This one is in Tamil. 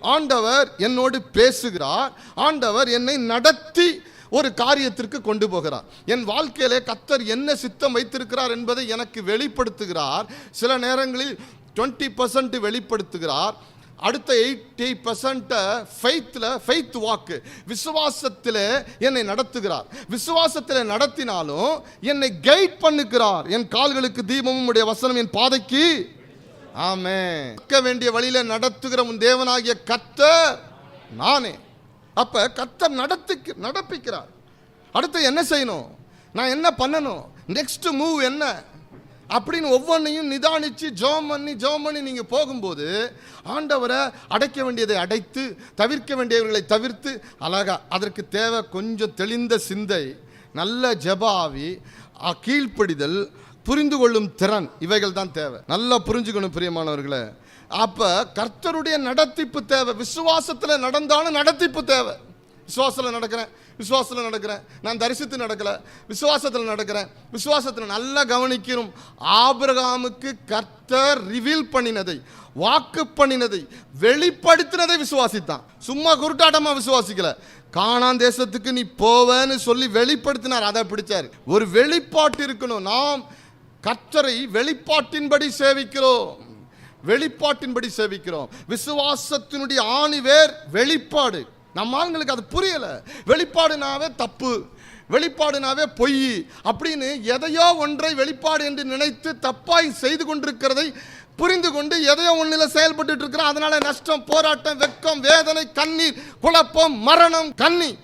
ஆண்டவர் என்னோடு பேசுகிறார். ஆண்டவர் என்னை நடத்தி ஒரு காரியத்திற்கு கொண்டு போகிறார். என் வாழ்க்கையிலே கத்தர் என்ன சித்தம் வைத்திருக்கிறார் என்பதை எனக்கு வெளிப்படுத்துகிறார். சில நேரங்களில் டுவெண்ட்டி பர்சன்ட் வெளிப்படுத்துகிறார். அடுத்த எயிட்டி பர்சன்ட்டை ஃபெய்த்தில் ஃபெய்த் வாக்கு விசுவாசத்தில் என்னை நடத்துகிறார். விசுவாசத்தில் நடத்தினாலும் என்னை கைட் பண்ணுகிறார். என் கால்களுக்கு தீபமும் உடைய வசனம் என் பாதைக்கு ஆமே இருக்க வேண்டிய வழியில நடத்துகிற உன் தேவனாகிய கத்தர் நானே. அப்ப கத்தர் நடத்து நடப்பிக்கிறார். அடுத்து என்ன செய்யணும்? நான் என்ன பண்ணணும்? நெக்ஸ்ட் மூவ் என்ன? அப்படின்னு ஒவ்வொன்றையும் நிதானித்து ஜோம் பண்ணி ஜோம் பண்ணி நீங்கள் போகும்போது ஆண்டவரை அடைக்க வேண்டியதை அடைத்து தவிர்க்க வேண்டியவர்களை தவிர்த்து அழகா அதற்கு தேவை கொஞ்சம் தெளிந்த சிந்தை நல்ல ஜெபாவி அ, கீழ்ப்படிதல் புரிந்து கொள்ளும் திறன் இவைகள் தான் தேவை. நல்லா புரிஞ்சுக்கணும் பிரியமானவர்களே. அப்போ கர்த்தருடைய நடத்திப்பு தேவை. விசுவாசத்தில் நடந்தாலும் நடத்திப்பு தேவை. விசுவாசத்தில் நடக்கிறேன் விசுவாசத்தில் நடக்கிறேன். நான் தரிசித்து நடக்கலை. விசுவாசத்தில் நடக்கிறேன். விசுவாசத்தில் நல்லா கவனிக்கணும் ஆபிரகாமுக்கு கர்த்தர் ரிவீல் பண்ணினதை வாக்கு பண்ணினதை வெளிப்படுத்தினதை விசுவாசித்தான். சும்மா குருட்டாட்டமாக விசுவாசிக்கல. காணான் தேசத்துக்கு நீ போவேன்னு சொல்லி வெளிப்படுத்தினார். அதை பிடிச்சார். ஒரு வெளிப்பாட்டு இருக்கணும். நாம் கர்த்தரை வெளிப்பாட்டின்படி சேவிக்கிறோம். வெளிப்பாட்டின்படி சேவிக்கிறோம். விசுவாசத்தினுடைய ஆணிவேர் வெளிப்பாடு. நம்ம ஆளுங்களுக்கு அது புரியலை. வெளிப்பாடுனாவே தப்பு. வெளிப்பாடுனாவே பொய். அப்படின்னு எதையோ ஒன்றை வெளிப்பாடு என்று நினைத்து தப்பாய் செய்து கொண்டிருக்கிறதை புரிந்து கொண்டு எதையோ ஒன்றில் செயல்பட்டு இருக்கிறோம். அதனால நஷ்டம் போராட்டம் வெக்கம் வேதனை கண்ணீர் குழப்பம் மரணம் கண்ணி.